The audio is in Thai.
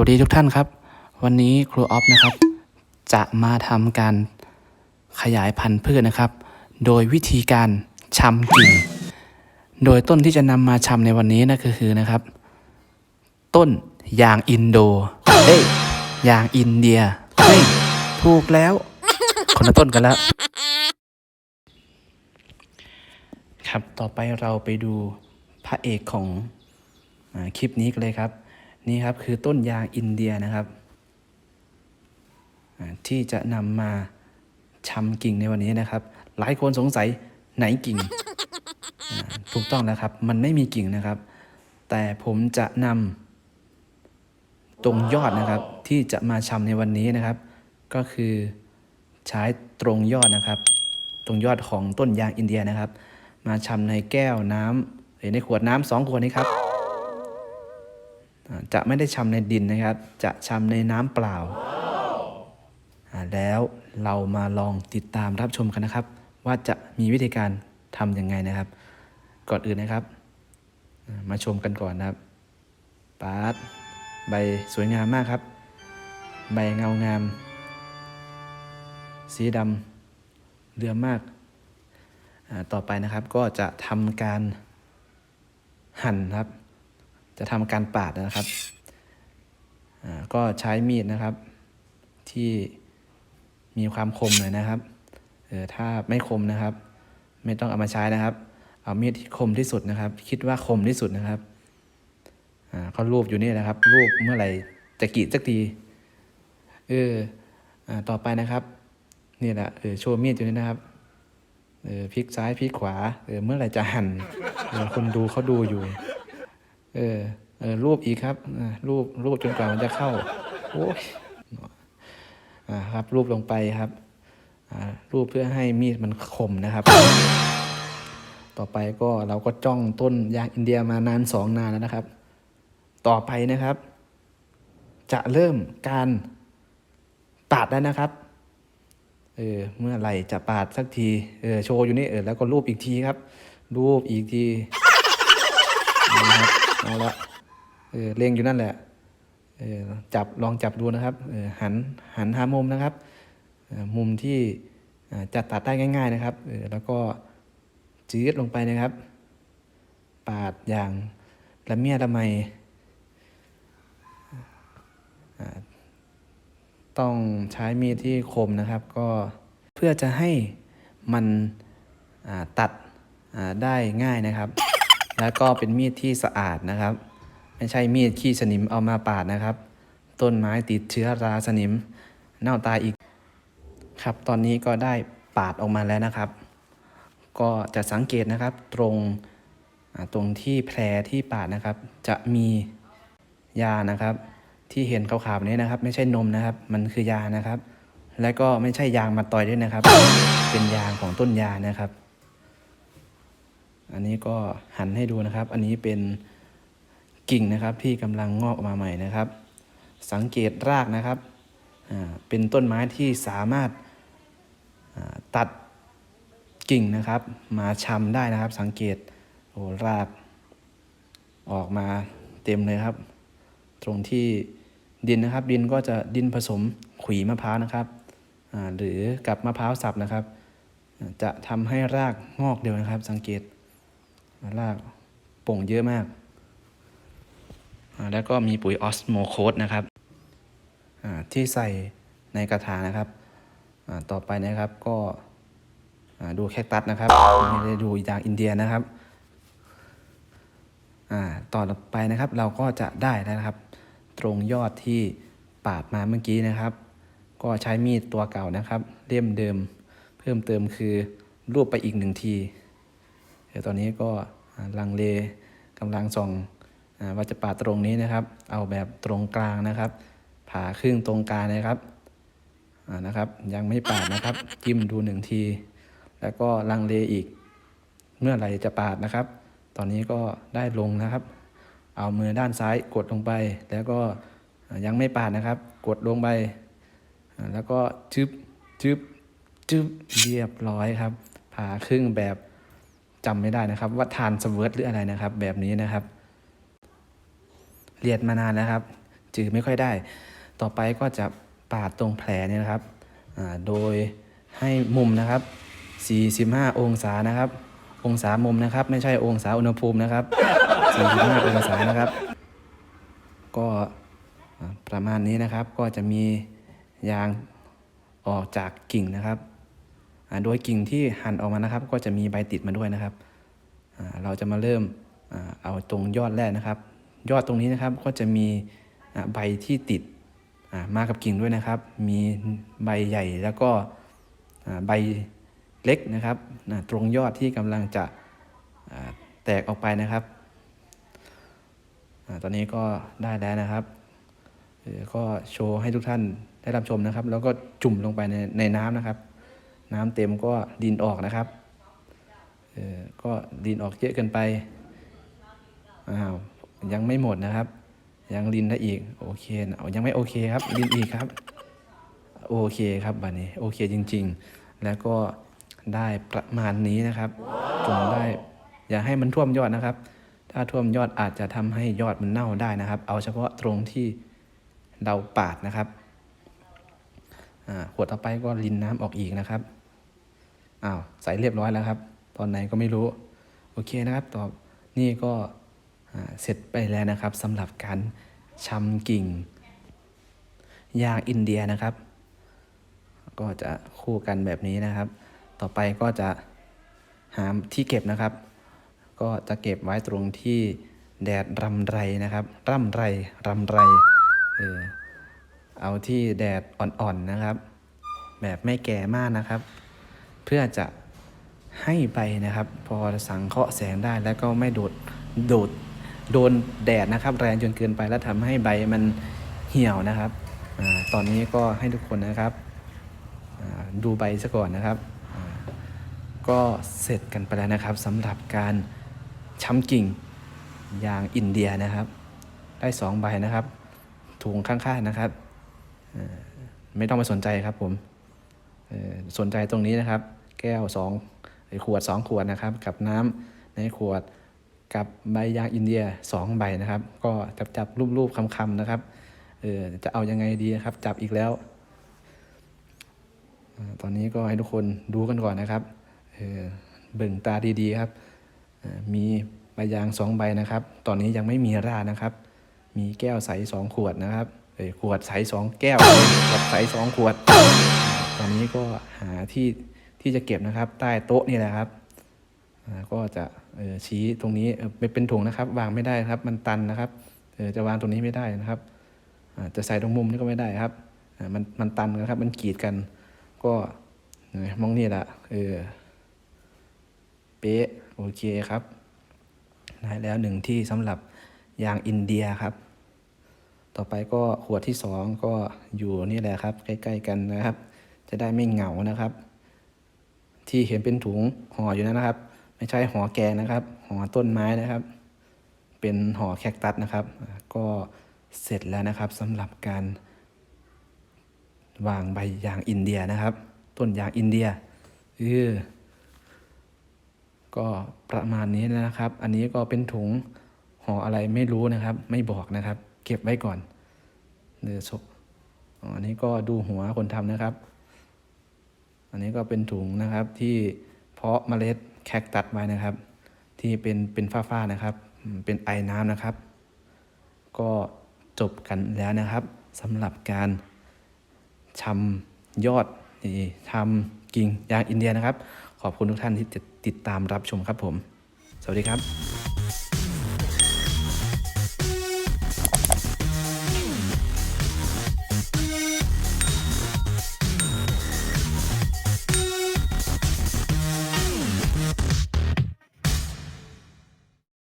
วัสดีทุกท่านครับ วันนี้ครูออฟนะครับ จะมาทำการขยายพันธุ์พืชนะครับ โดยวิธีการชำกิ่ง โดยต้นที่จะนำมาชำในวันนี้นะคือนะครับ ต้นยางอินโดเอ้ยยางอินเดียเฮ้ยถูกแล้ว คนละต้นกันแล้ว ครับต่อไปเราไปดูพระเอกของอคลิปนี้กันเลยครับ นี่ครับคือต้นยางอินเดียนะครับอ่าที่จะนำมาชำกิ่งในวันนี้นะครับ หลายคนสงสัยไหนกิ่งอ่าถูกต้องแล้วครับ มันไม่มีกิ่งนะครับ แต่ผมจะนำตรงยอดนะครับ ที่จะมาชำในวันนี้นะครับ ก็คือใช้ตรงยอดนะครับ ตรงยอดของต้นยางอินเดียนะครับ มาชำในแก้วน้ำเอ้ยในขวดน้ำสองขวดนี้ครับอ่า จะไม่ได้ชำในดินนะครับ จะชำในน้ำเปล่า แล้วเรามาลองติดตามรับชมกันนะครับ ว่าจะมีวิธีการทำยังไงนะครับ ก่อนอื่นนะครับ มาชมกันก่อนนะครับปาดใบสวยงามมากครับ ใบเงางาม สีดำเหลือมากต่อไปนะครับก็จะทำการหั่นครับ จะทำการปาดนะครับอ่าก็ใช้มีดนะครับ ที่มีความคมหน่อยนะครับเออถ้าไม่คมนะครับ ไม่ต้องเอามาใช้นะครับ เอามีดที่คมที่สุดนะครับ คิดว่าคมที่สุดนะครับอ่าก็รูปอยู่นี่นะครับ รูปเมื่อไหร่จะกรีดสักทีเอออ่าต่อไปนะครับนี่แหละเออโชว์มีดอยู่นี่นะครับเออพลิกซ้ายพลิกขวาเออเมื่อไหร่จะหันเออคนดูเขาดูอยู่ เออเออรูปอีกครับรูปรูปจนกว่ามันจะเข้าโอ้ยอ่าครับ รูปลงไปครับอ่ารูปเพื่อให้มีดมันคมนะครับ ต่อไปก็เราก็จ้องต้นยางอินเดียมานานสองนานแล้วนะครับ ต่อไปนะครับ จะเริ่มการตัดแล้วนะครับ เออ เมื่อไหร่จะปาดสักที เออ โชว์อยู่นี่ เออ แล้วก็รูปอีกทีครับ รูปอีกทีเอาละครับ เอาละเออเล็งอยู่นั่นแหละเออจับลองจับดูนะครับเออหันหันหามุมนะครับออมุมที่อ่าจะตัดได้ง่าย ๆนะครับเออแล้วก็จืดลงไปนะครับ ปาดอย่างละเมียดละไมต้องใช้มีดที่คมนะครับ ก็เพื่อจะให้มันตัดได้ง่ายนะครับ แล้วก็เป็นมีดที่สะอาดนะครับ ไม่ใช่มีดขี้สนิมเอามาปาดนะครับ ต้นไม้ติดเชื้อราสนิม เน่าตายอีกครับ ตอนนี้ก็ได้ปาดออกมาแล้วนะครับ ก็จะสังเกตนะครับตรงตรงที่แผลที่ปาดนะครับ จะมียานะครับ ที่เห็นขาวๆนี้นะครับ ไม่ใช่นมนะครับ มันคือยานะครับ และก็ไม่ใช่ยางมาต่อยด้วยนะครับ เป็นยางของต้นยานะครับ อันนี้ก็หันให้ดูนะครับ อันนี้เป็นกิ่งนะครับที่กำลังงอกออกมาใหม่นะครับ สังเกตรากนะครับอ่าเป็นต้นไม้ที่สามารถอ่าตัดกิ่งนะครับ มาชำได้นะครับ สังเกตโอ้รากออกมาเต็มเลยครับ ตรงที่ดินนะครับ ดินก็จะดินผสมขุยมะพร้าวนะครับอ่าหรือกับมะพร้าวสับนะครับ จะทำให้รากงอกเร็วนะครับ สังเกต รากโป่งเยอะมาก แล้วก็มีปุ๋ยออสโมโคสนะครับ ที่ใส่ในกระถางนะครับต่อไปนะครับก็ดูแคคตัสนะครับไม่ได้ดูยางอินเดียนะครับต่อไปนะครับเราก็จะได้แล้วนะครับ ตรงยอดที่ปาดมาเมื่อกี้นะครับ ก็ใช้มีดตัวเก่านะครับ เล่มเดิม เพิ่มเติมคือ รูปไปอีกหนึ่งทีี๋ยวตอนนี้ก็ลังเลกำลังส่องว่าจะปาดตรงนี้นะครับ เอาแบบตรงกลางนะครับ ผ่าครึ่งตรงกลางนะครับนะครับ ยังไม่ปาดนะครับ จิ้มดูหนึ่งที แล้วก็ลังเลอีก เมื่อไหร่จะปาดนะครับ ตอนนี้ก็ได้ลงนะครับ เอามือด้านซ้ายกดลงไป แล้วก็ยังไม่ปาดนะครับ กดลงไป แล้วก็จึบจึบจึบเรียบร้อยครับ ผ่าครึ่งแบบ จำไม่ได้นะครับ ว่าทานสเวิร์ตหรืออะไรนะครับ แบบนี้นะครับ เรียนมานานแล้วครับ จืดไม่ค่อยได้ ต่อไปก็จะปาดตรงแผลเนี่ยนะครับโดยให้มุมนะครับ 45 องศานะครับ องศามุมนะครับ ไม่ใช่องศาอุณหภูมินะครับ 45 องศานะครับ ก็ประมาณนี้นะครับก็จะมียางออกจากกิ่งนะครับ โดยกิ่งที่หั่นออกมานะครับ ก็จะมีใบติดมาด้วยนะครับ เราจะมาเริ่มอเอาตรงยอดแรกนะครับ ยอดตรงนี้นะครับก็จะมีใบที่ติดมากับกิ่งด้วยนะครับ มีใบใหญ่แล้วก็ใบเล็กนะครับตรงยอดที่กำลังจะแตกออกไปนะครับอตอนนี้ก็ได้แล้วนะครับก็โชว์ให้ทุกท่านได้รับชมนะครับ แล้วก็จุ่มลงไปในในน้ำนะครับ น้ำเต็มก็ดินออกนะครับเออก็ดินออกเยอะเกินไปอ้าวยังไม่หมดนะครับ ยังลินได้อีกโอเคนะยังไม่โอเคครับลินอีกครับโอเคครับบัดนี้โอเคจริง ๆ แล้วก็ได้ประมาณนี้นะครับจนได้อย่าให้มันท่วมยอดนะครับ ถ้าท่วมยอดอาจจะทำให้ยอดมันเน่าได้นะครับ เอาเฉพาะตรงที่เราปาดนะครับอ่าขวดต่อไปก็ลินน้ำออกอีกนะครับ อ้าวใส่เรียบร้อยแล้วครับ ตอนไหนก็ไม่รู้ โอเคนะครับต่อนี่ก็เสร็จไปแล้วนะครับสำหรับการชำกิ่ง ยางอินเดียนะครับ ก็จะคู่กันแบบนี้นะครับ ต่อไปก็จะหาที่เก็บนะครับ ก็จะเก็บไว้ตรงที่แดดรำไรนะครับรำไรรำไรเออเอาที่แดดอ่อนๆนะครับ แบบไม่แก่มากนะครับ เพื่อจะให้ใบนะครับ พอสังเคราะห์แสงได้แล้วก็ไม่โดดโดดโดนแดดนะครับ แรงจนเกินไปแล้วทำให้ใบมันเหี่ยวนะครับอตอนนี้ก็ให้ทุกคนนะครับดูใบซะก่อนนะครับ ก็เสร็จกันไปแล้วนะครับสำหรับการช้ำกิ่งยางอินเดียนะครับ ได้สองใบนะครับถุงข้างๆนะครับไม่ต้องไปสนใจครับผมสนใจตรงนี้นะครับ แก้วสองหรือขวดสองขวดนะครับ กับน้ำในขวดกับใบยางอินเดียสองใบนะครับ ก็จับจับรูปรูปๆคำๆนะครับเออจะเอายังไงดีครับ จับอีกแล้ว ตอนนี้ก็ให้ทุกคนดูกันก่อนนะครับเออเบิ่งตาดีๆครับ มีใบยางสองใบนะครับ ตอนนี้ยังไม่มีรานะครับ มีแก้วใสสองขวดนะครับเอ้ยขวดใสสองแก้วขวดใสสองขวด ตอนนี้ก็หาที่ ที่จะเก็บนะครับ ใต้โต๊ะนี่แหละครับก็จะชี้ตรงนี้เออเป็นถุงนะครับ วางไม่ได้ครับ มันตันนะครับจะวางตรงนี้ไม่ได้นะครับจะใส่ตรงมุมนี่ก็ไม่ได้ครับมันมันตันนะครับ มันกีดกัน ก็มองนี่แหละเออเป๊ะโอเคครับได้แล้วหนึ่งที่สำหรับยางอินเดียครับ ต่อไปก็ขวดที่สองก็อยู่นี่แหละครับ ใกล้ ๆ กันนะครับ จะได้ไม่เหงานะครับ ที่เห็นเป็นถุงห่ออยู่นั้นนะครับ ไม่ใช่ห่อแกงนะครับห่อต้นไม้นะครับ เป็นห่อแคคตัสนะครับ ก็เสร็จแล้วนะครับสำหรับการวางใบยางอินเดียนะครับ ต้นยางอินเดียเออก็ประมาณนี้นะครับ อันนี้ก็เป็นถุงห่ออะไรไม่รู้นะครับ ไม่บอกนะครับ เก็บไว้ก่อนเนื้อศพอ๋ออันนี้ก็ดูหัวคนทำนะครับ อันนี้ก็เป็นถุงนะครับที่เพาะเมล็ดแคคตัสไว้นะครับ ที่เป็นเป็นฝ้าๆนะครับ เป็นไอน้ำนะครับ ก็จบกันแล้วนะครับสำหรับการชำยอดนี่ทำกิ่งยางอินเดียนะครับ ขอบคุณทุกท่านที่ติดตามรับชมครับผม สวัสดีครับ